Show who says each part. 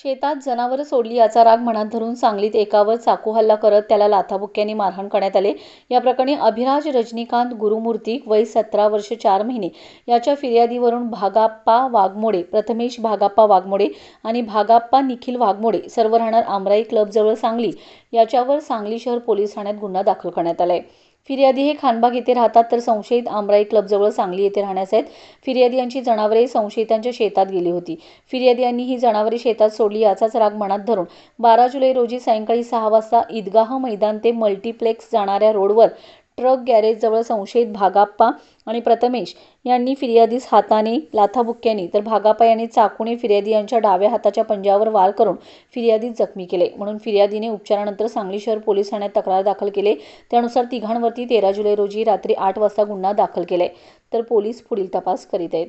Speaker 1: शेतात जनावरं सोडली याचा राग मनात धरून सांगलीत एकावर चाकू हल्ला करत त्याला लाथाबुक्क्यांनी मारहाण करण्यात आले. या प्रकरणी अभिराज रजनीकांत गुरुमूर्ती वय सतरा वर्ष चार महिने. याच्या फिर्यादीवरून भागाप्पा वाघमोडे प्रथमेश भागाप्पा वाघमोडे आणि भागाप्पा निखिल वाघमोडे सर्व राहणार आमराई क्लबजवळ सांगली. याच्यावर सांगली शहर पोलीस ठाण्यात गुन्हा दाखल करण्यात आला आहे फिर्यादी हे खानबाग येथे राहतात तर संशयित आमराई क्लबजवळ सांगली येथे राहण्यास आहेत. फिर्यादी यांची जनावरे संशयितांच्या शेतात गेली होती. फिर्यादी यांनी ही जनावरे शेतात सोडली याचाच राग मनात धरून बारा जुलै रोजी सायंकाळी सहा वाजता ईदगाह मैदान ते मल्टिप्लेक्स जाणाऱ्या रोडवर ट्रक गॅरेजजवळ संशयित भागाप्पा आणि प्रथमेश यांनी फिर्यादीस हाताने लाथाबुक्क्यांनी तर भागाप्पा यांनी चाकूने फिर्यादी यांच्या डाव्या हाताच्या पंजावर वार करून फिर्यादीत जखमी केले. म्हणून फिर्यादीने उपचारानंतर सांगली शहर पोलीस ठाण्यात तक्रार दाखल केले. त्यानुसार तिघांवरती तेरा जुलै रोजी रात्री आठ वाजता गुन्हा दाखल केलाय तर पोलीस पुढील तपास करीत आहेत.